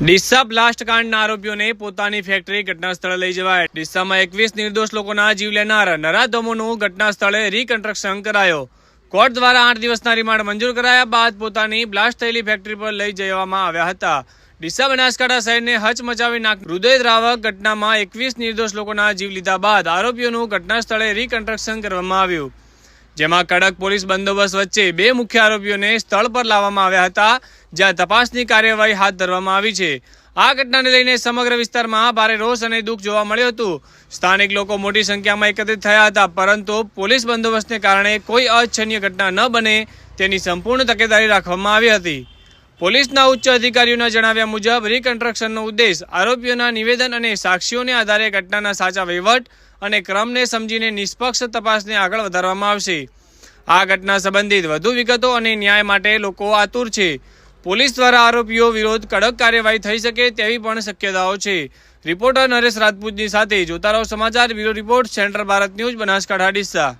Deesa blast કાંડના આરોપીઓને પોતાની factory ઘટના સ્થળે લઈ જવાય. ડીસામાં એકવીસ નિર્દોષ લોકોના જીવ લેનાર નરાધમોનું ઘટના સ્થળે રીકન્સ્ટ્રક્શન કરાયો. કોર્ટ દ્વારા આઠ દિવસના રિમાન્ડ મંજૂર કરાયા બાદ પોતાની બ્લાસ્ટ થયેલી ફેક્ટરી પર લઈ જવામાં આવ્યા હતા. ડીસા બનાસકાંઠા શહેરને હચમચાવી નાખ હૃદયદ્રાવક ઘટનામાં એકવીસ નિર્દોષ લોકોના જીવ લીધા બાદ આરોપીઓનું ઘટના સ્થળે રીકન્સ્ટ્રક્શન કરવામાં આવ્યું. જેમાં કડક પોલીસ બંદોબસ્ત વચ્ચે બે મુખ્ય આરોપીઓને સ્થળ પર લાવવામાં આવ્યા હતા, જ્યાં તપાસની કાર્યવાહી હાથ ધરવામાં આવી છે. આ ઘટનાને લઈને સમગ્ર વિસ્તારમાં ભારે રોષ અને દુઃખ જોવા મળ્યું હતું. સ્થાનિક લોકો મોટી સંખ્યામાં એકત્રિત થયા હતા, પરંતુ પોલીસ બંદોબસ્તને કારણે કોઈ અચ્છનીય ઘટના ન બને તેની સંપૂર્ણ તકેદારી રાખવામાં આવી હતી. પોલીસના ઉચ્ચ અધિકારીઓના જણાવ્યા મુજબ રીકન્સ્ટ્રક્શનનો ઉદ્દેશ આરોપીઓના નિવેદન અને સાક્ષીઓને આધારે ઘટનાના સાચા વહીવટ અને ક્રમને સમજીને નિષ્પક્ષ તપાસને આગળ વધારવામાં આવશે. આ ઘટના સંબંધિત વધુ વિગતો અને ન્યાય માટે લોકો આતુર છે. પોલીસ દ્વારા આરોપીઓ વિરોધ કડક કાર્યવાહી થઈ શકે તેવી પણ શક્યતાઓ છે. રિપોર્ટર નરેશ રાજપૂતની સાથે જોતા રહો સમાચાર, bureau report, central Bharat news, Banaskantha, Deesa.